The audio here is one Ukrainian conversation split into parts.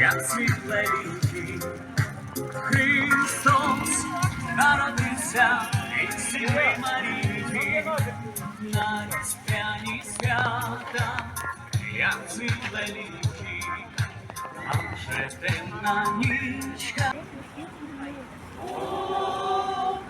як світле ліки. Христос народився від Сіви Марії, на різдвяні свята, як світле ліки, а вже темна нічка. Слава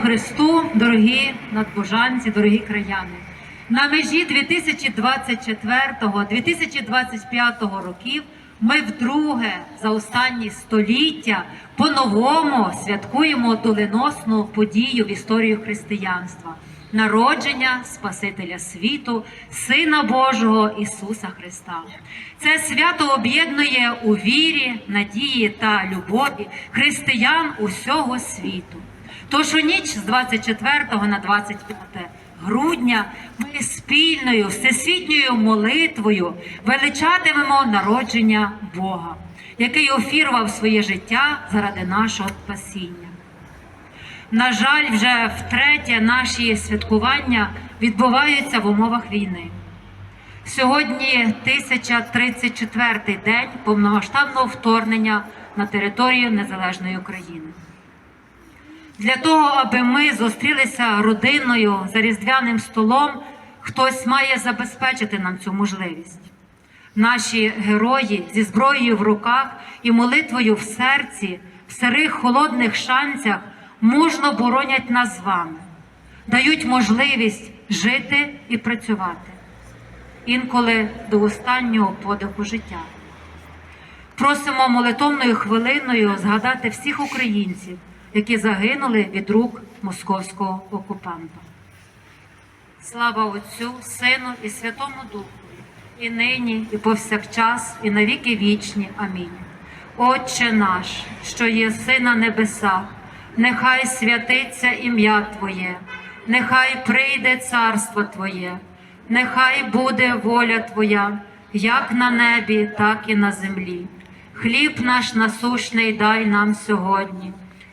Христу, дорогі надбожанці, дорогі краяни. На межі 2024-2025 років ми вдруге за останні століття по-новому святкуємо доленосну подію в історію християнства народження Спасителя світу, Сина Божого Ісуса Христа. Це свято об'єднує у вірі, надії та любові християн усього світу. Тож у ніч з 24 на 25 грудня ми спільною всесвітньою молитвою величатимемо народження Бога, який офірував своє життя заради нашого спасіння. На жаль, вже втретє наші святкування відбуваються в умовах війни. Сьогодні 1034 день повномасштабного вторгнення на територію Незалежної України. Для того, аби ми зустрілися родиною за різдвяним столом, хтось має забезпечити нам цю можливість. Наші герої зі зброєю в руках і молитвою в серці, в сирих холодних шанцях мужно боронять нас з вами, дають можливість жити і працювати, інколи до останнього подиху життя. Просимо молитовною хвилиною згадати всіх українців, які загинули від рук московського окупанта. Слава Отцю, Сину і Святому Духу, і нині, і повсякчас, і навіки вічні. Амінь. Отче наш, що єси на небесах, нехай святиться ім'я Твоє, нехай прийде царство Твоє, нехай буде воля Твоя, як на небі, так і на землі. Хліб наш насущний дай нам сьогодні,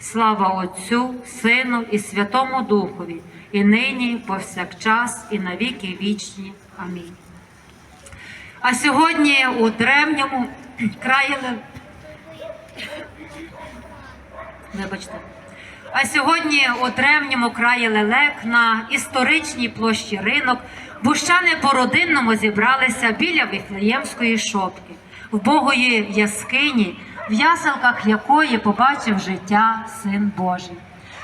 Слава Отцю, Сину і Святому Духові, і нині, і повсякчас, і навіки вічні. Амінь. А сьогодні у древньому краї Вибачте. А сьогодні у древньому краї Лелек на історичній площі ринок бущани по-родинному зібралися біля Віфлеємської шопки, в Богої яскині, в яселках якої побачив життя Син Божий.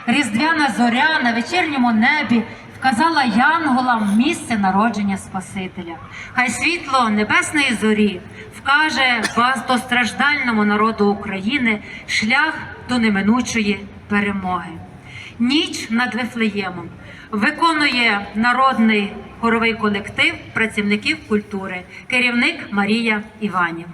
Різдвяна зоря на вечірньому небі вказала янголам місце народження Спасителя. Хай світло небесної зорі вкаже багатостраждальному народу України шлях до неминучої перемоги. Ніч над Вифлеємом виконує народний хоровий колектив працівників культури, керівник Марія Іванів.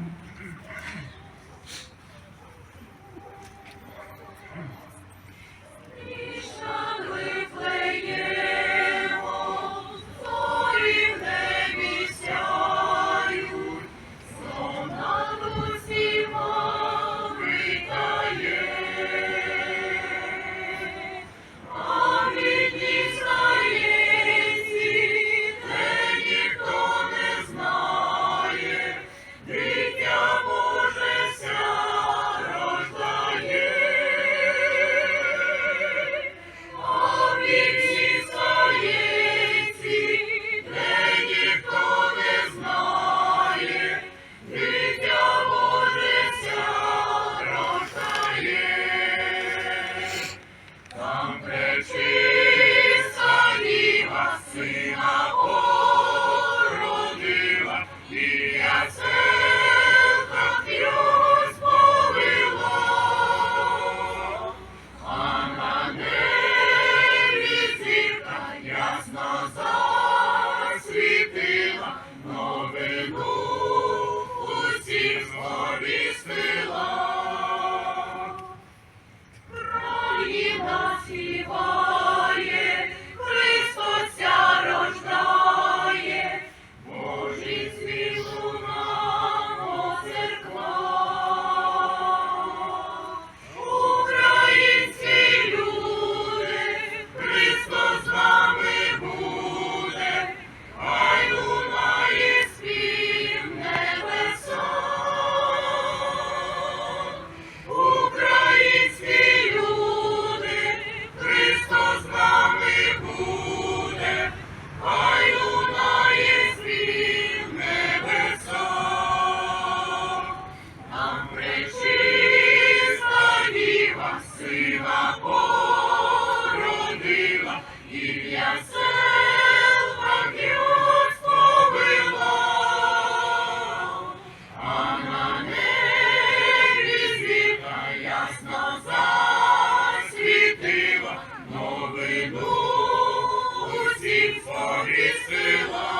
В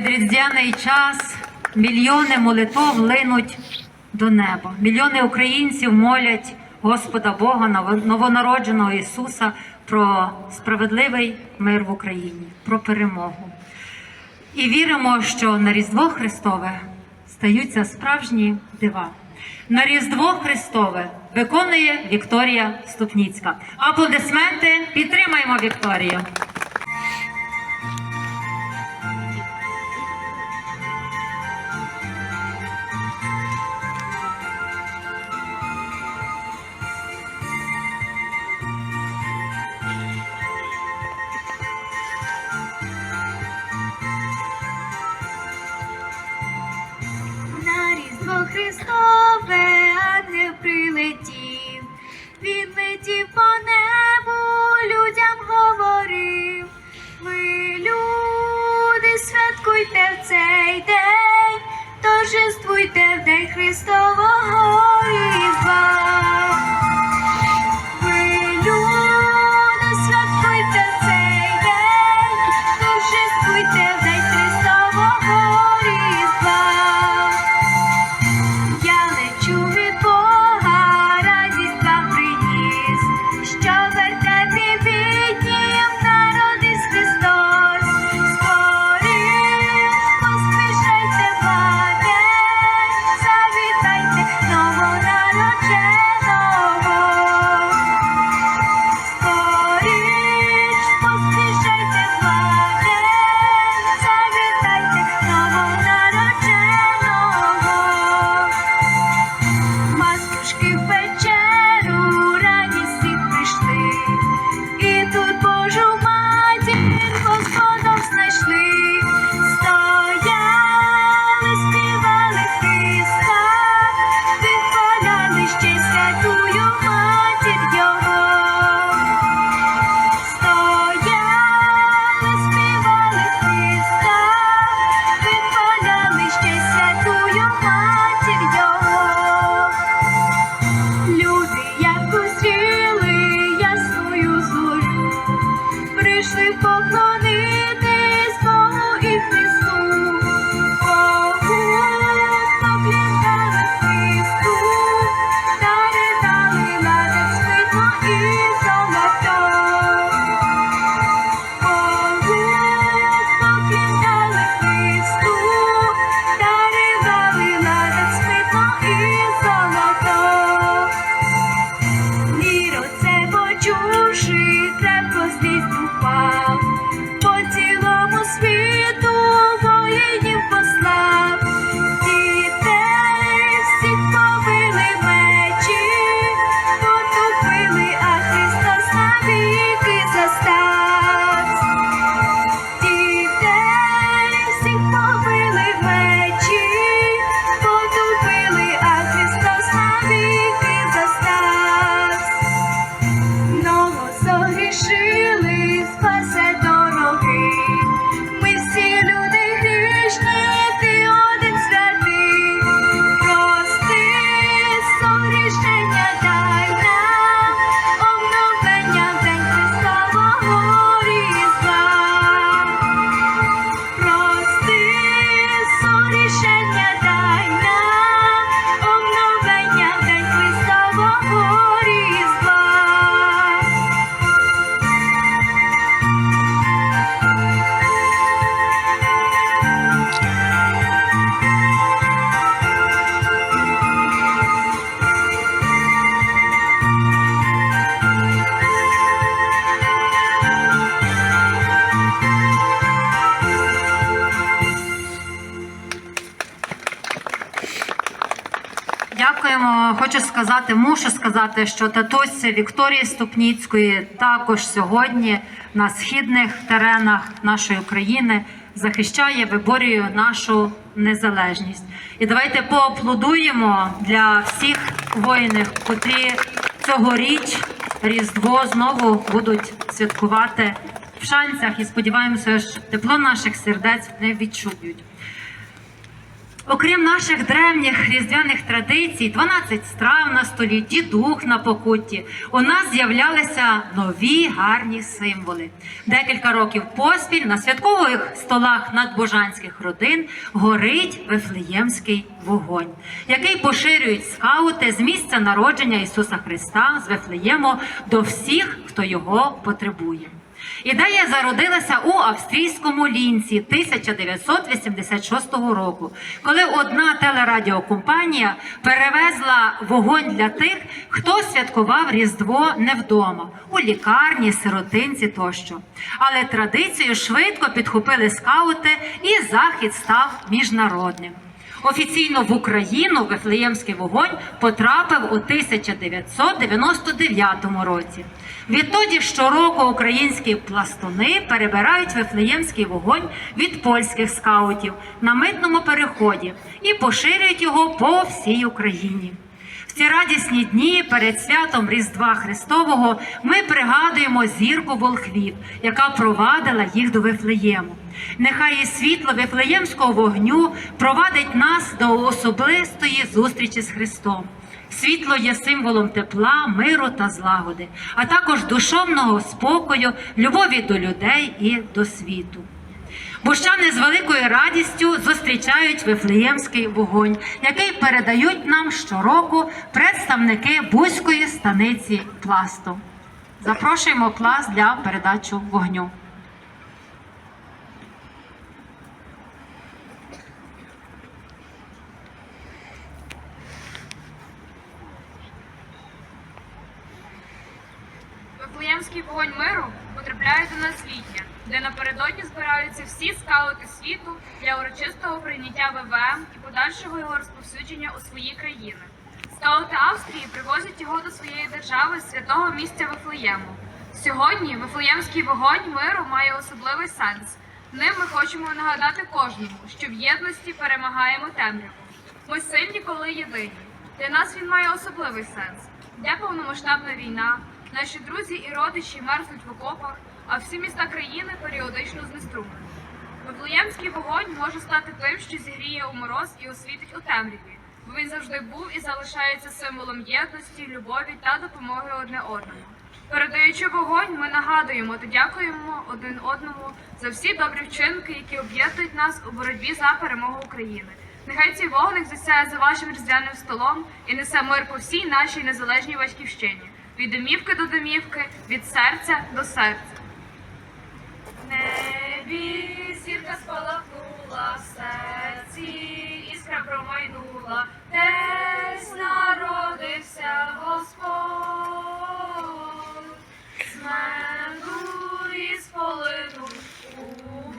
передріздвяний час мільйони молитов линуть до неба. Мільйони українців молять Господа Бога, ново- новонародженого Ісуса про справедливий мир в Україні, про перемогу. І віримо, що на Різдво Христове стаються справжні дива. На Різдво Христове виконує Вікторія Ступніцька. Аплодисменти підтримаємо Вікторію. 喜欢 сказати, що татусь Вікторії Ступніцької також сьогодні на східних теренах нашої країни захищає, виборює нашу незалежність. І давайте поаплодуємо для всіх воїнів, котрі цьогоріч Різдво знову будуть святкувати в шанцях і сподіваємося, що тепло наших сердець не відчують. Окрім наших древніх різдвяних традицій, 12 страв на столі, дідух на покутті, у нас з'являлися нові гарні символи. Декілька років поспіль на святкових столах надбожанських родин горить Вифлеємський вогонь, який поширюють скаути з місця народження Ісуса Христа з Вифлеєму до всіх, хто його потребує. Ідея зародилася у австрійському лінці 1986 року, коли одна телерадіокомпанія перевезла вогонь для тих, хто святкував Різдво не вдома, у лікарні, сиротинці тощо. Але традицію швидко підхопили скаути, і захід став міжнародним. Офіційно в Україну Вифлеємський вогонь потрапив у 1999 році. Відтоді щороку українські пластуни перебирають Вифлеємський вогонь від польських скаутів на митному переході і поширюють його по всій Україні. Ці радісні дні перед святом Різдва Христового ми пригадуємо зірку волхвів, яка провадила їх до Вифлеєму. Нехай і світло Вифлеємського вогню провадить нас до особистої зустрічі з Христом. Світло є символом тепла, миру та злагоди, а також душовного спокою, любові до людей і до світу. Бущани з великою радістю зустрічають Вифлеємський вогонь, який передають нам щороку представники Бузької станиці пласту. Запрошуємо пласт для передачі вогню. Вифлеємський вогонь миру потрапляє до нас літня, де напередодні збираються всі скаути світу для урочистого прийняття ВВМ і подальшого його розповсюдження у свої країни. Скаути Австрії привозять його до своєї держави з святого місця Вифлеєму. Сьогодні Вифлеємський вогонь миру має особливий сенс. Ним ми хочемо нагадати кожному, що в єдності перемагаємо темряву. Ми сильні, коли єдині. Для нас він має особливий сенс. Де повномасштабна війна, наші друзі і родичі мерзнуть в окопах, а всі міста країни періодично знеструмлені. Вифлеємський вогонь може стати тим, що зігріє у мороз і освітить у темряві, бо він завжди був і залишається символом єдності, любові та допомоги одне одному. Передаючи вогонь, ми нагадуємо та дякуємо один одному за всі добрі вчинки, які об'єднують нас у боротьбі за перемогу України. Нехай цей вогник засяє за вашим різдвяним столом і несе мир по всій нашій незалежній батьківщині. Від домівки до домівки, від серця до серця. Небі зірка спалахнула в серці, іскра промайнула, десь народився Господь. З меду і з полину у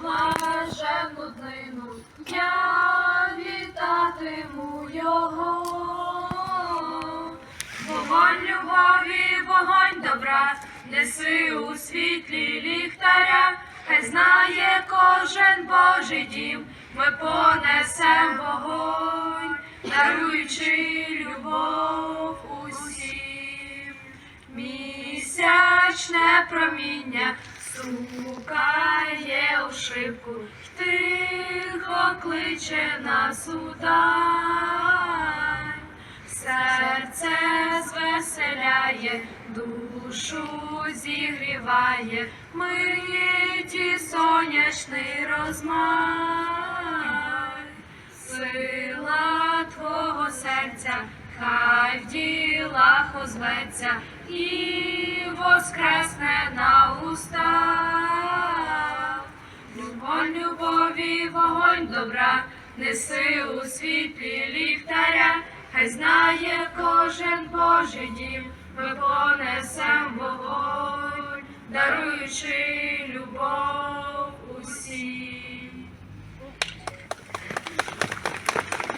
блаженну днину я вітатиму його. Вогонь любові, вогонь добра, неси у світлі ліхтаря, хай знає кожен Божий дім, ми понесем вогонь, даруючи любов усім. Місячне проміння стукає у шибку, тихо кличе нас удай. Серце звеселяє, душу зігріває, миті сонячний розмай. Сила твого серця, хай в ділах озветься і воскресне на устах. Вогонь любові, вогонь добра, неси у світлі ліхтаря, хай знає кожен Божий дім, ми понесем вогонь, даруючи любов усім.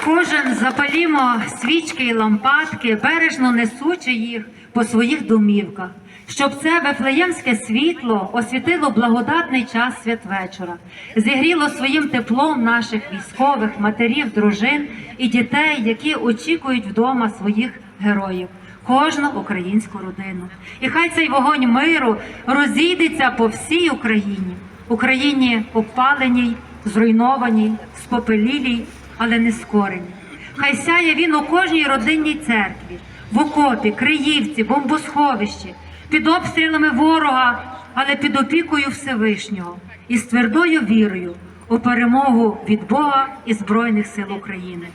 Кожен запалімо свічки і лампадки, бережно несучи їх по своїх домівках, щоб це вифлеємське світло освітило благодатний час святвечора, зігріло своїм теплом наших військових, матерів, дружин і дітей, які очікують вдома своїх героїв, кожну українську родину. І хай цей вогонь миру розійдеться по всій Україні, Україні обпаленій, зруйнованій, спопелілій, але не скореній. Хай сяє він у кожній родинній церкві, в окопі, Криївці, бомбосховищі, під обстрілами ворога, але під опікою Всевишнього і з твердою вірою у перемогу від Бога і Збройних сил України.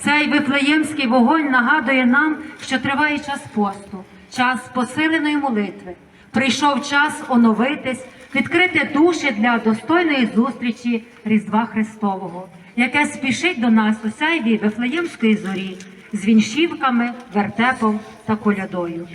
Цей вифлеємський вогонь нагадує нам, що триває час посту, час посиленої молитви. Прийшов час оновитись, відкрити душі для достойної зустрічі Різдва Христового, яке спішить до нас у сяйві Вифлеємської зорі з віншівками, вертепом та колядою.